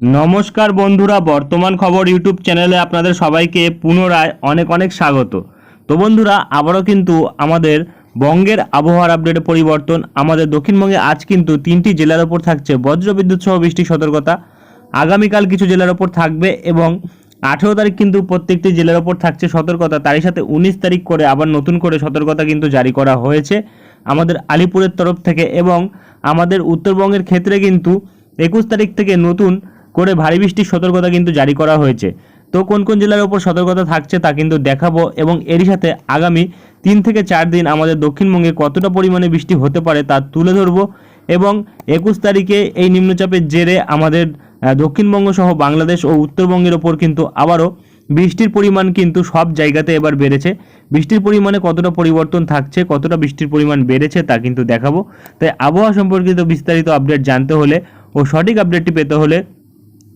নমস্কার বন্ধুরা, বর্তমান খবর ইউটিউব চ্যানেলে আপনাদের সবাইকে পুনরায় অনেক অনেক স্বাগত। তো বন্ধুরা, আবারও কিন্তু আমাদের বঙ্গের আবহাওয়ার আপডেটে পরিবর্তন। আমাদের দক্ষিণবঙ্গে আজ কিন্তু তিনটি জেলার ওপর থাকছে বজ্রবিদ্যুৎ সহ বৃষ্টির সতর্কতা। আগামীকাল কিছু জেলার ওপর থাকবে এবং আঠেরো তারিখ কিন্তু প্রত্যেকটি জেলার ওপর থাকছে সতর্কতা। তারই সাথে উনিশ তারিখ করে আবার নতুন করে সতর্কতা কিন্তু জারি করা হয়েছে আমাদের আলিপুরের তরফ থেকে এবং আমাদের উত্তরবঙ্গের ক্ষেত্রে কিন্তু একুশ তারিখ থেকে নতুন করে ভারী বৃষ্টির সতর্কতা কিন্তু জারি করা হয়েছে। তো কোন কোন জেলার ওপর সতর্কতা থাকছে তা কিন্তু দেখাবো এবং এরই সাথে আগামী তিন থেকে চার দিন আমাদের দক্ষিণবঙ্গে কতটা পরিমাণে বৃষ্টি হতে পারে তা তুলে ধরবো এবং একুশ তারিখে এই নিম্নচাপের জেরে আমাদের দক্ষিণবঙ্গ সহ বাংলাদেশ ও উত্তরবঙ্গের ওপর কিন্তু আবারও বৃষ্টির পরিমাণ কিন্তু সব জায়গাতে এবার বেড়েছে। বৃষ্টির পরিমাণে কতটা পরিবর্তন থাকছে, কতটা বৃষ্টির পরিমাণ বেড়েছে তা কিন্তু দেখাবো। তাই আবহাওয়া সম্পর্কিত বিস্তারিত আপডেট জানতে হলে ও সঠিক আপডেটটি পেতে হলে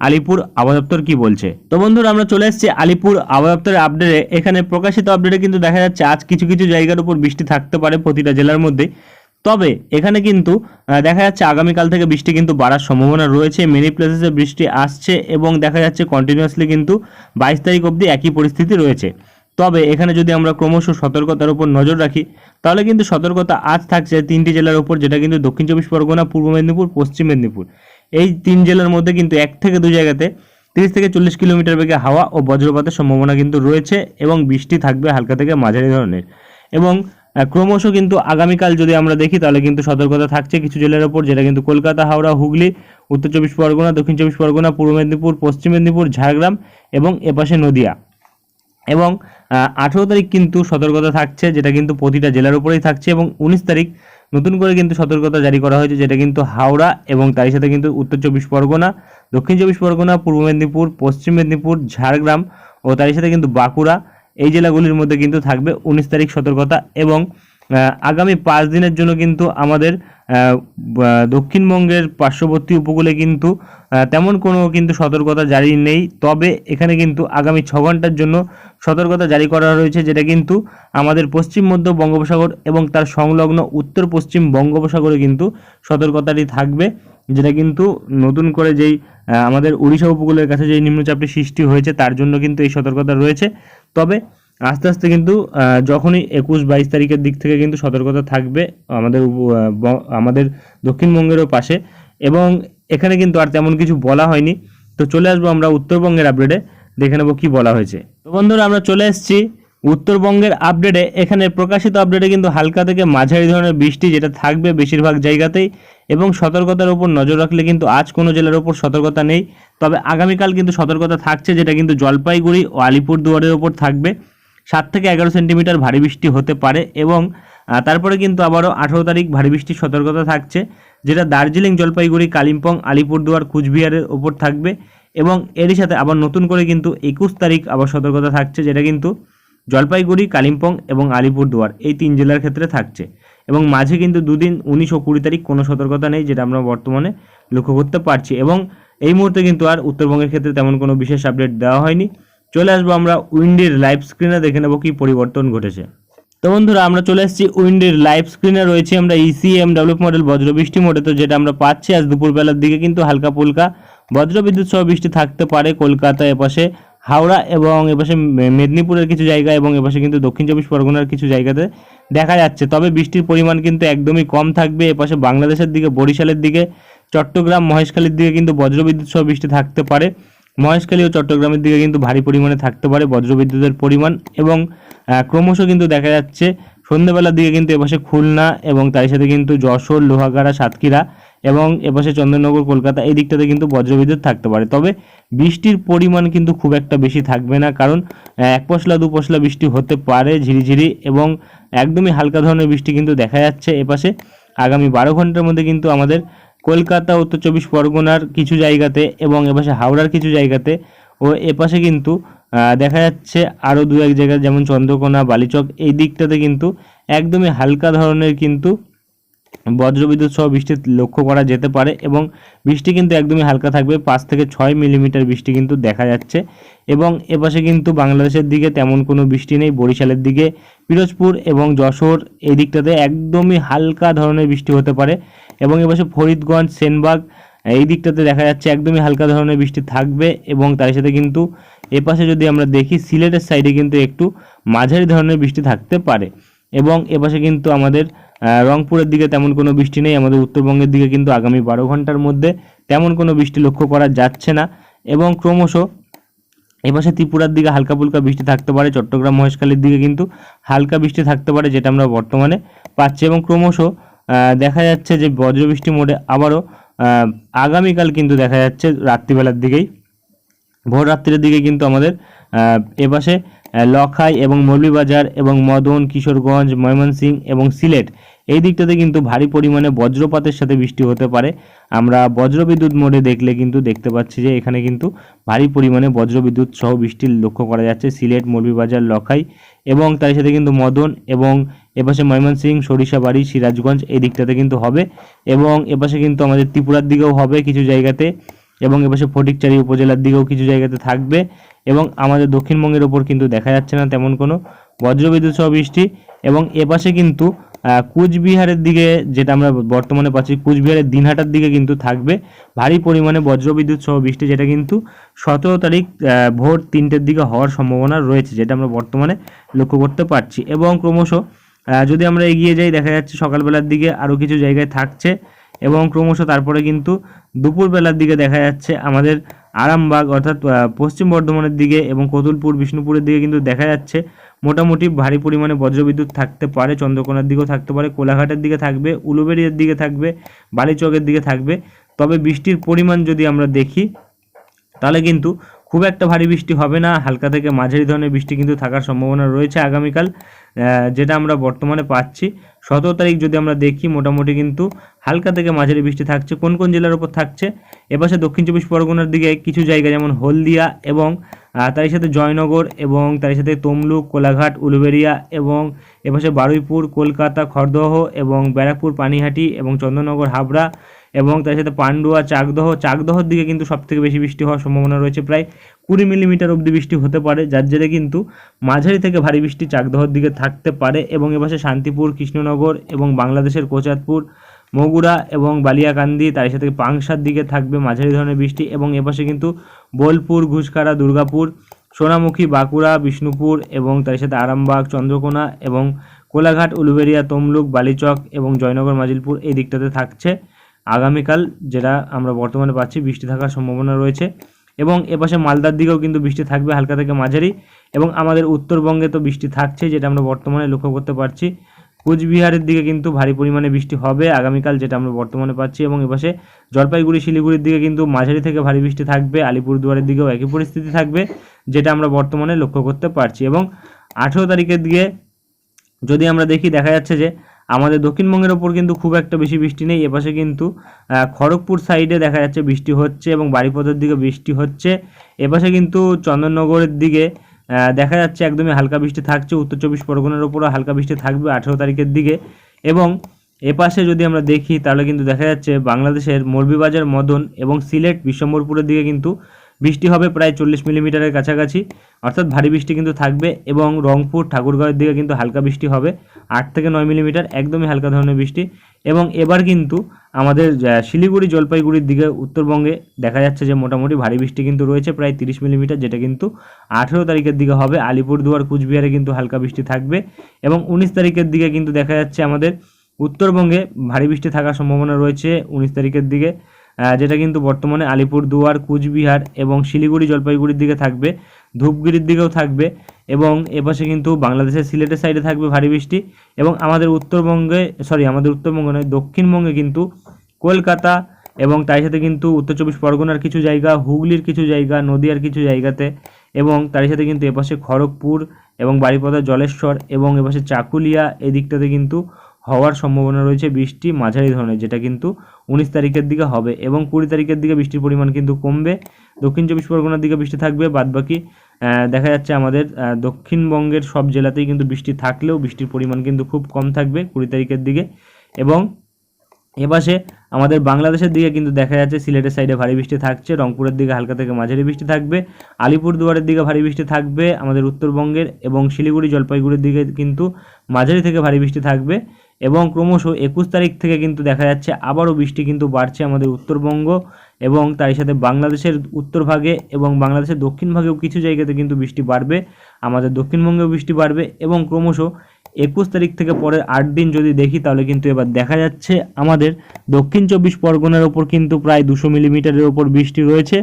আলিপুর আবহাওয়া দপ্তর কি বলছে? তো বন্ধুরা, আমরা চলে এসেছি আলিপুর আবহাওয়া দপ্তরের আপডেটে এখানে প্রকাশিত আপডেটে কিন্তু দেখা যাচ্ছে আজ কিছু কিছু জায়গার উপর বৃষ্টি থাকতে পারে প্রতিটা জেলার মধ্যে। তবে এখানে কিন্তু দেখা যাচ্ছে আগামীকাল থেকে বৃষ্টি কিন্তু বাড়ার সম্ভাবনা রয়েছে। মেনি প্লেসেসে বৃষ্টি আসছে এবং দেখা যাচ্ছে কন্টিনিউয়াসলি কিন্তু বাইশ তারিখ অবধি একই পরিস্থিতি রয়েছে। তবে এখানে যদি আমরা ক্রমশ সতর্কতার উপর নজর রাখি, তাহলে কিন্তু সতর্কতা আজ থাকছে তিনটি জেলার উপর, যেটা কিন্তু দক্ষিণ চব্বিশ পরগনা, পূর্ব মেদিনীপুর, পশ্চিম মেদিনীপুর। এই তিন জেলার মধ্যে কিন্তু এক থেকে দুই জায়গাতে তিরিশ থেকে চল্লিশ কিলোমিটার বেগে হাওয়া ও বজ্রপাতের সম্ভাবনা কিন্তু রয়েছে এবং বৃষ্টি থাকবে হালকা থেকে মাঝারি ধরনের। এবং ক্রমশ কিন্তু আগামীকাল যদি আমরা দেখি, তাহলে কিন্তু সতর্কতা থাকছে কিছু জেলার ওপর যেটা কিন্তু কলকাতা, হাওড়া, হুগলি, উত্তর চব্বিশ পরগনা, দক্ষিণ চব্বিশ পরগনা, পূর্ব মেদিনীপুর, পশ্চিম মেদিনীপুর, ঝাড়গ্রাম এবং এপাশে নদিয়া। এবং আঠেরো তারিখ কিন্তু সতর্কতা থাকছে, যেটা কিন্তু প্রতিটা জেলার উপরেই থাকছে এবং উনিশ তারিখ নতুন করে কিন্তু সতর্কতা জারি করা হয়েছে, যেটা কিন্তু হাওড়া এবং তারই সাথে কিন্তু উত্তর চব্বিশ পরগনা, দক্ষিণ চব্বিশ পরগনা, পূর্ব মেদিনীপুর, পশ্চিম মেদিনীপুর, ঝাড়গ্রাম ও তারই সাথে কিন্তু বাঁকুড়া, এই জেলাগুলির মধ্যে কিন্তু থাকবে উনিশ তারিখ সতর্কতা এবং আগামী পাঁচ দিনের জন্য কিন্তু আমাদের দক্ষিণবঙ্গের পার্শ্ববর্তী উপকূলে কিন্তু তেমন কোনো কিন্তু সতর্কতা জারি নেই। তবে এখানে কিন্তু আগামী ছ ঘণ্টার জন্য সতর্কতা জারি করা রয়েছে, যেটা কিন্তু আমাদের পশ্চিম মধ্য বঙ্গোপসাগর এবং তার সংলগ্ন উত্তর পশ্চিম বঙ্গোপসাগরে কিন্তু সতর্কতাটি থাকবে, যেটা কিন্তু নতুন করে যেই আমাদের উড়িষ্যা উপকূলের কাছে যেই নিম্নচাপটি সৃষ্টি হয়েছে, তার জন্য কিন্তু এই সতর্কতা রয়েছে। তবে আস্তে আস্তে কিন্তু যখনই একুশ বাইশ তারিখের দিক থেকে কিন্তু সতর্কতা থাকবে আমাদের আমাদের দক্ষিণবঙ্গেরও পাশে। এবং এখানে কিন্তু আর তেমন কিছু বলা হয়নি। তো চলে আসব আমরা উত্তরবঙ্গের আপডেটে দেখে নেব কি বলা হয়েছে। তো বন্ধুরা, আমরা চলে এসেছি উত্তরবঙ্গের আপডেটে এখানে প্রকাশিত আপডেটে কিন্তু হালকা থেকে মাঝারি ধরনের বৃষ্টি যেটা থাকবে বেশিরভাগ জায়গাতেই। এবং সতর্কতার উপর নজর রাখলে কিন্তু আজ কোনো জেলার উপর সতর্কতা নেই। তবে আগামীকাল কিন্তু সতর্কতা থাকছে, যেটা কিন্তু জলপাইগুড়ি ও আলিপুরদুয়ারের ওপর থাকবে। সাত থেকে এগারো সেন্টিমিটার ভারী বৃষ্টি হতে পারে এবং তারপরে কিন্তু আবারও আঠেরো তারিখ ভারী বৃষ্টির সতর্কতা থাকছে, যেটা দার্জিলিং, জলপাইগুড়ি, কালিম্পং, আলিপুরদুয়ার, কুচবিহারের ওপর থাকবে এবং এরই সাথে আবার নতুন করে কিন্তু একুশ তারিখ আবার সতর্কতা থাকছে, যেটা কিন্তু জলপাইগুড়ি, কালিম্পং এবং আলিপুরদুয়ার এই তিন জেলার ক্ষেত্রে থাকছে। এবং মাঝে কিন্তু দুদিন উনিশ ও কুড়ি তারিখ কোনো সতর্কতা নেই, যেটা আমরা বর্তমানে লক্ষ্য করতে পারছি। এবং এই মুহূর্তে কিন্তু আর উত্তরবঙ্গের ক্ষেত্রে তেমন কোনো বিশেষ আপডেট দেওয়া হয়নি। চলে আসব আমরা উইন্ডির লাইভ স্ক্রিনে, দেখে নেব কি পরিবর্তন ঘটেছে। তো বন্ধুরা, আমরা চলে এসেছি উইন্ডের লাইভ স্ক্রিনে, রয়েছে আমরা ইসিএম ডেভেলপ মডেল বজ্রবৃষ্টি মোডে তো যেটা আমরা পাচ্ছি আজ দুপুরবেলার দিকে, কিন্তু হালকা পুলকা বজ্রবিদ্যুৎ সহ বৃষ্টি থাকতে পারে কলকাতা এপাশে, হাওড়া এবং এপাশে মেদিনীপুরের কিছু জায়গা এবং এপাশে কিন্তু দক্ষিণ চব্বিশ পরগনার কিছু জায়গাতে দেখা যাচ্ছে। তবে বৃষ্টির পরিমাণ কিন্তু একদমই কম থাকবে এপাশে বাংলাদেশের দিকে, বরিশালের দিকে, চট্টগ্রাম, মহেশখালীর দিকে কিন্তু বজ্রবিদ্যুৎ সহ বৃষ্টি থাকতে পারে। মহেশখালী ও চট্টগ্রামের দিকে কিন্তু ভারী পরিমাণে থাকতে পারে বজ্রবিদ্যুতের পরিমাণ এবং ক্রমশ কিন্তু দেখা যাচ্ছে সন্ধ্যেবেলার দিকে কিন্তু এপাশে খুলনা এবং তার সাথে কিন্তু যশোর, লোহাগাড়া, সাতক্ষীরা এবং এপাশে চন্দননগর কলকাতা এই দিকটাতে কিন্তু বজ্রবিদ্যুৎ থাকতে পারে। তবে বৃষ্টির পরিমাণ কিন্তু খুব একটা বেশি থাকবে না কারণ এক পশলা, দু পশলা বৃষ্টি হতে পারে ঝিরিঝিরি এবং একদমই হালকা ধরনের বৃষ্টি কিন্তু দেখা যাচ্ছে এপাশে। আগামী বারো ঘণ্টার মধ্যে কিন্তু আমাদের কলকাতা, উত্তর চব্বিশ পরগনার কিছু জায়গাতে এবং এপাশে হাওড়ার কিছু জায়গাতে ও এপাশে কিন্তু দেখা যাচ্ছে আরও দু এক জায়গায় যেমন চন্দ্রকোনা, বালিচক, এই দিকটাতে কিন্তু একদমই হালকা ধরনের কিন্তু বজ্রবিদ্যুৎ সহ বৃষ্টি লক্ষ্য করা যেতে পারে এবং বৃষ্টি কিন্তু একদমই হালকা থাকবে। পাঁচ থেকে ছয় মিলিমিটার বৃষ্টি কিন্তু দেখা যাচ্ছে এবং এপাশে কিন্তু বাংলাদেশের দিকে তেমন কোনো বৃষ্টি নেই। বরিশালের দিকে পিরোজপুর এবং যশোর এই দিকটাতে একদমই হালকা ধরনের বৃষ্টি হতে পারে এবং এপাশে ফরিদগঞ্জ, সেনবাগ এই দিকটাতে দেখা যাচ্ছে একদমই হালকা ধরনের বৃষ্টি থাকবে এবং তার সাথে কিন্তু এপাশে যদি আমরা দেখি সিলেটের সাইডে কিন্তু একটু মাঝারি ধরনের বৃষ্টি থাকতে পারে এবং এপাশে কিন্তু আমাদের রংপুরের দিকে তেমন কোনো বৃষ্টি নেই, আমাদের উত্তরবঙ্গের দিকে কিন্তু আগামী বারো ঘণ্টার মধ্যে তেমন কোনো বৃষ্টি লক্ষ্য করা যাচ্ছে না এবং ক্রমশ এপাশে ত্রিপুরার দিকে হালকা ফুলকা বৃষ্টি থাকতে পারে, চট্টগ্রাম, মহেশখালীর দিকে কিন্তু হালকা বৃষ্টি থাকতে পারে, যেটা আমরা বর্তমানে পাচ্ছি এবং ক্রমশ দেখা যাচ্ছে যে বজ্রবৃষ্টি মোডে আবারও আগামীকাল কিন্তু দেখা যাচ্ছে রাত্রিবেলার দিকেই। ভোর রাত্রির দিকে কিন্তু আমাদের এপাশে লখাই এবং মৌলভীবাজার এবং মদন, কিশোরগঞ্জ, ময়মনসিংহ এবং সিলেট এই দিকটাতে কিন্তু ভারী পরিমাণে বজ্রপাতের সাথে বৃষ্টি হতে পারে। আমরা বজ্রবিদ্যুৎ মোডে দেখলে কিন্তু দেখতে পাচ্ছি যে এখানে কিন্তু ভারী পরিমাণে বজ্রবিদ্যুৎ সহ বৃষ্টি লক্ষ্য করা যাচ্ছে সিলেট, মৌলভীবাজার, লখাই এবং তার সাথে কিন্তু মদন এবং এপাশে ময়মনসিংহ, সরিষাবাড়ি, সিরাজগঞ্জ এই দিকটাতে কিন্তু হবে এবং এপাশে কিন্তু আমাদের ত্রিপুরার দিকেও হবে কিছু জায়গাতে এবং এপাশে ফটিকচারি উপজেলার দিকেও কিছু জায়গাতে থাকবে এবং আমাদের দক্ষিণবঙ্গের ওপর কিন্তু দেখা যাচ্ছে না তেমন কোনো বজ্রবিদ্যুৎ সহ বৃষ্টি এবং এপাশে কিন্তু কুচবিহারের দিকে যেটা আমরা বর্তমানে পাচ্ছি, কুচবিহারের দিনহাটার দিকে কিন্তু থাকবে। ভারী পরিমাণে বজ্রবিদ্যুৎ সহ বৃষ্টি, যেটা কিন্তু সতেরো তারিখ ভোর তিনটের দিকে হওয়ার সম্ভাবনা রয়েছে, যেটা আমরা বর্তমানে লক্ষ্য করতে পারছি। এবং ক্রমশ যদি আমরা এগিয়ে যাই, দেখা যাচ্ছে সকালবেলার দিকে আরও কিছু জায়গায় থাকছে। এবং ক্রমশ তারপরে কিন্তু দুপুরবেলার দিকে দেখা যাচ্ছে আমাদের আরামবাগ, অর্থাৎ পশ্চিম বর্ধমানের দিকে এবং কতুলপুর, বিষ্ণুপুরের দিকে কিন্তু দেখা যাচ্ছে মোটামুটি ভারী পরিমাণে বজ্রবিদ্যুৎ থাকতে পারে, চন্দ্রকোনার দিকেও থাকতে পারে, কোলাঘাটের দিকে থাকবে, উলুবেড়িয়ার দিকে থাকবে, বালিচকের দিকে থাকবে। তবে বৃষ্টির পরিমাণ যদি আমরা দেখি, তাহলে কিন্তু খুব একটা ভারী বৃষ্টি হবে না, হালকা থেকে মাঝারি ধরনের বৃষ্টি কিন্তু থাকার সম্ভাবনা রয়েছে আগামীকাল যেটা আমরা বর্তমানে পাচ্ছি। সতেরো তারিখ যদি আমরা দেখি, মোটামুটি কিন্তু হালকা থেকে মাঝারি বৃষ্টি থাকছে। কোন কোন জেলার উপর থাকছে? এপাশে দক্ষিণ চব্বিশ পরগনার দিকে কিছু জায়গা যেমন হলদিয়া এবং তারই সাথে জয়নগর এবং তার সাথে তমলুক, কোলাঘাট, উলুবেড়িয়া এবং এপাশে বারুইপুর, কলকাতা, খড়দহ এবং ব্যারাকপুর, পানিহাটি এবং চন্দননগর হাবড়া এবং তার সাথে পান্ডুয়া চাকদহ, চাকদহর দিকে কিন্তু সবথেকে বেশি বৃষ্টি হওয়ার সম্ভাবনা রয়েছে, প্রায় কুড়ি মিলিমিটার অবধি বৃষ্টি হতে পারে, যার জেরে কিন্তু মাঝারি থেকে ভারী বৃষ্টি চাকদহর দিকে থাকতে পারে এবং এপাশে শান্তিপুর, কৃষ্ণনগর এবং বাংলাদেশের কোচাতপুর মগুড়া এবং বালিয়াকান্দি, তার সাথে পাংশার দিকে থাকবে মাঝারি ধরনের বৃষ্টি এবং এপাশে কিন্তু বোলপুর ঘুষখাড়া দুর্গাপুর, সোনামুখী, বাঁকুড়া, বিষ্ণুপুর এবং তার সাথে আরামবাগ, চন্দ্রকোনা এবং কোলাঘাট, উলুবেড়িয়া, তমলুক, বালিচক এবং জয়নগর, মাজিলপুর এই দিকটাতে থাকছে। আগামীকাল যেটা আমরা বর্তমানে পাচ্ছি, বৃষ্টি থাকার সম্ভাবনা রয়েছে এবং এপাশে মালদার দিকেও কিন্তু বৃষ্টি থাকবে হালকা থেকে মাঝারি এবং আমাদের উত্তরবঙ্গে তো বৃষ্টি থাকছে যেটা আমরা বর্তমানে লক্ষ্য করতে পারছি। কুচবিহারের দিকে কিন্তু ভারী পরিমাণে বৃষ্টি হবে আগামীকাল যেটা আমরা বর্তমানে পাচ্ছি এবং এপাশে জলপাইগুড়ি, শিলিগুড়ির দিকে কিন্তু মাঝারি থেকে ভারী বৃষ্টি থাকবে, আলিপুরদুয়ারের দিকেও একই পরিস্থিতি থাকবে যেটা আমরা বর্তমানে লক্ষ্য করতে পারছি এবং আঠেরো তারিখের দিকে যদি আমরা দেখি, দেখা যাচ্ছে যে আমাদের দক্ষিণবঙ্গের ওপর কিন্তু খুব একটা বেশি বৃষ্টি নেই, এপাশে কিন্তু খড়গপুর সাইডে দেখা যাচ্ছে বৃষ্টি হচ্ছে এবং বাড়িপথের দিকে বৃষ্টি হচ্ছে। এপাশে কিন্তু চন্দননগরের দিকে দেখা যাচ্ছে একদমই হালকা বৃষ্টি থাকছে, উত্তর চব্বিশ পরগনার ওপরও হালকা বৃষ্টি থাকবে আঠেরো তারিখের দিকে। এবং এপাশে যদি আমরা দেখি, তাহলে কিন্তু দেখা যাচ্ছে বাংলাদেশের মৌলভীবাজার, মদন এবং সিলেট, বিশ্বম্বরপুরের দিকে কিন্তু বৃষ্টি হবে প্রায় চল্লিশ মিলিমিটারের কাছাকাছি। অর্থাৎ ভারী বৃষ্টি কিন্তু থাকবে এবং রংপুর, ঠাকুরগাঁওয়ের দিকে কিন্তু হালকা বৃষ্টি হবে। আট থেকে নয় মিলিমিটার, একদমই হালকা ধরনের বৃষ্টি। এবং এবার কিন্তু আমাদের শিলিগুড়ি জলপাইগুড়ির দিকে উত্তরবঙ্গে দেখা যাচ্ছে যে মোটামুটি ভারী বৃষ্টি কিন্তু রয়েছে, প্রায় তিরিশ মিলিমিটার, যেটা কিন্তু আঠেরো তারিখের দিকে হবে। আলিপুরদুয়ার, কুচবিহারে কিন্তু হালকা বৃষ্টি থাকবে। এবং উনিশ তারিখের দিকে কিন্তু দেখা যাচ্ছে আমাদের উত্তরবঙ্গে ভারী বৃষ্টি থাকার সম্ভাবনা রয়েছে উনিশ তারিখের দিকে যেটা কিন্তু বর্তমানে আলিপুরদুয়ার, কুচবিহার এবং শিলিগুড়ি জলপাইগুড়ির দিকে থাকবে। ধূপগিরির দিকেও থাকবে এবং এপাশে কিন্তু বাংলাদেশের সিলেটের সাইডে থাকবে ভারী বৃষ্টি এবং আমাদের উত্তরবঙ্গে সরি আমাদের উত্তরবঙ্গ নয়, দক্ষিণবঙ্গে কিন্তু কলকাতা এবং তার সাথে কিন্তু উত্তর চব্বিশ পরগনার কিছু জায়গা, হুগলির কিছু জায়গা, নদিয়ার কিছু জায়গাতে এবং তার সাথে কিন্তু এপাশে খড়গপুর এবং বাড়িপদা জলেশ্বর এবং এপাশে চাকুলিয়া এই দিকটাতে কিন্তু হওয়ার সম্ভাবনা রয়েছে বৃষ্টি মাঝারি ধরনের, যেটা কিন্তু উনিশ তারিখের দিকে হবে এবং কুড়ি তারিখের দিকে বৃষ্টির পরিমাণ কিন্তু কমবে। দক্ষিণ চব্বিশ পরগনার দিকে বৃষ্টি থাকবে, বাদবাকি বাকি দেখা যাচ্ছে আমাদের দক্ষিণবঙ্গের সব জেলাতেই কিন্তু বৃষ্টি থাকলেও বৃষ্টির পরিমাণ কিন্তু খুব কম থাকবে কুড়ি তারিখের দিকে। এবং এপাশে আমাদের বাংলাদেশের দিকে কিন্তু দেখা যাচ্ছে সিলেটের সাইডে ভারী বৃষ্টি থাকছে, রংপুরের দিকে হালকা থেকে মাঝারি বৃষ্টি থাকবে, আলিপুরদুয়ারের দিকে ভারী বৃষ্টি থাকবে, আমাদের উত্তরবঙ্গের এবং শিলিগুড়ি, জলপাইগুড়ির দিকে কিন্তু মাঝারি থেকে ভারী বৃষ্টি থাকবে এবং ক্রমশ একুশ তারিখ থেকে কিন্তু দেখা যাচ্ছে আবারও বৃষ্টি কিন্তু বাড়ছে আমাদের উত্তরবঙ্গ এবং তারই সাথে বাংলাদেশের উত্তর ভাগে এবং বাংলাদেশের দক্ষিণ ভাগেও কিছু জায়গাতে কিন্তু বৃষ্টি বাড়বে, আমাদের দক্ষিণবঙ্গেও বৃষ্টি বাড়বে এবং ক্রমশ একুশ তারিখ থেকে পরের আট দিন যদি দেখি, তাহলে কিন্তু এবার দেখা যাচ্ছে আমাদের দক্ষিণ চব্বিশ পরগনার ওপর কিন্তু প্রায় দুশো মিলিমিটারের ওপর বৃষ্টি রয়েছে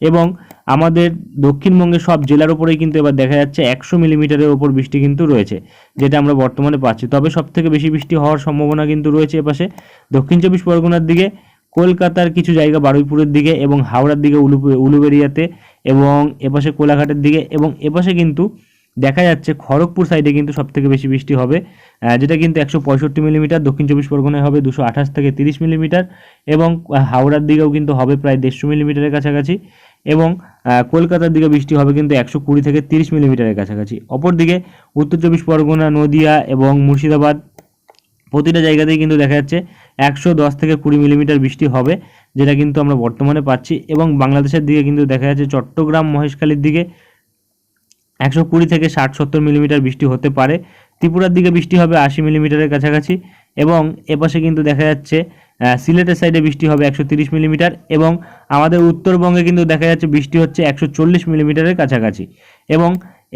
এবং আমাদের দক্ষিণবঙ্গের সব জেলার ওপরেই কিন্তু এবার দেখা যাচ্ছে একশো মিলিমিটারের ওপর বৃষ্টি কিন্তু রয়েছে, যেটা আমরা বর্তমানে পাচ্ছি। তবে সব থেকে বেশি বৃষ্টি হওয়ার সম্ভাবনা কিন্তু রয়েছে এপাশে। দক্ষিণ চব্বিশ পরগনার দিকে, কলকাতার কিছু জায়গা বারুইপুরের দিকে এবং হাওড়ার দিকে উলু উলুবেরিয়াতে এবং এপাশে কোলাঘাটের দিকে এবং এপাশে কিন্তু দেখা যাচ্ছে খড়গপুর সাইডে কিন্তু সব থেকে বেশি বৃষ্টি হবে যেটা কিন্তু একশো পঁয়ষট্টি মিলিমিটার দক্ষিণ চব্বিশ পরগনায় হবে দুশো আঠাশ থেকে তিরিশ মিলিমিটার এবং হাওড়ার দিকেও কিন্তু হবে প্রায় দেড়শো মিলিমিটারের কাছাকাছি এবং কলকাতার দিকে বৃষ্টি হবে কিন্তু একশো কুড়ি থেকে তিরিশ মিলিমিটারের কাছাকাছি। অপরদিকে উত্তর চব্বিশ পরগনা, নদিয়া এবং মুর্শিদাবাদ প্রতিটা জায়গাতেই কিন্তু দেখা যাচ্ছে একশো দশ থেকে কুড়ি মিলিমিটার বৃষ্টি হবে, যেটা কিন্তু আমরা বর্তমানে পাচ্ছি এবং বাংলাদেশের দিকে কিন্তু দেখা যাচ্ছে চট্টগ্রাম, মহেশখালীর দিকে একশো কুড়ি থেকে ষাট সত্তর মিলিমিটার বৃষ্টি হতে পারে। ত্রিপুরার দিকে বৃষ্টি হবে আশি মিলিমিটারের কাছাকাছি এবং এপাশে কিন্তু দেখা যাচ্ছে সিলেটের সাইডে বৃষ্টি হবে একশো তিরিশ মিলিমিটার এবং আমাদের উত্তরবঙ্গে কিন্তু দেখা যাচ্ছে বৃষ্টি হচ্ছে একশো চল্লিশ মিলিমিটারের কাছাকাছি এবং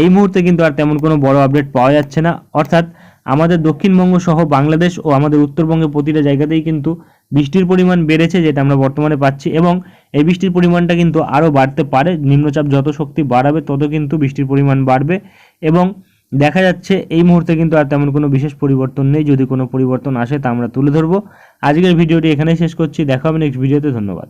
এই মুহূর্তে কিন্তু আর তেমন কোনো বড় আপডেট পাওয়া যাচ্ছে না। অর্থাৎ আমাদের দক্ষিণবঙ্গ সহ বাংলাদেশ ও আমাদের উত্তরবঙ্গে প্রতিটা জায়গাতেই কিন্তু বৃষ্টির পরিমাণ বেড়েছে, যেটা আমরা বর্তমানে পাচ্ছি এবং এই বৃষ্টির পরিমাণটা কিন্তু আরও বাড়তে পারে, নিম্নচাপ যত শক্তি বাড়াবে তত কিন্তু বৃষ্টির পরিমাণ বাড়বে এবং দেখা যাচ্ছে এই মুহূর্তে কিন্তু আর তেমন কোনো বিশেষ পরিবর্তন নেই, যদি কোনো পরিবর্তন আসে তা আমরা তুলে ধরবো। আজকের ভিডিওটি এখানেই শেষ করছি, দেখা হবে নেক্সট ভিডিওতে ধন্যবাদ।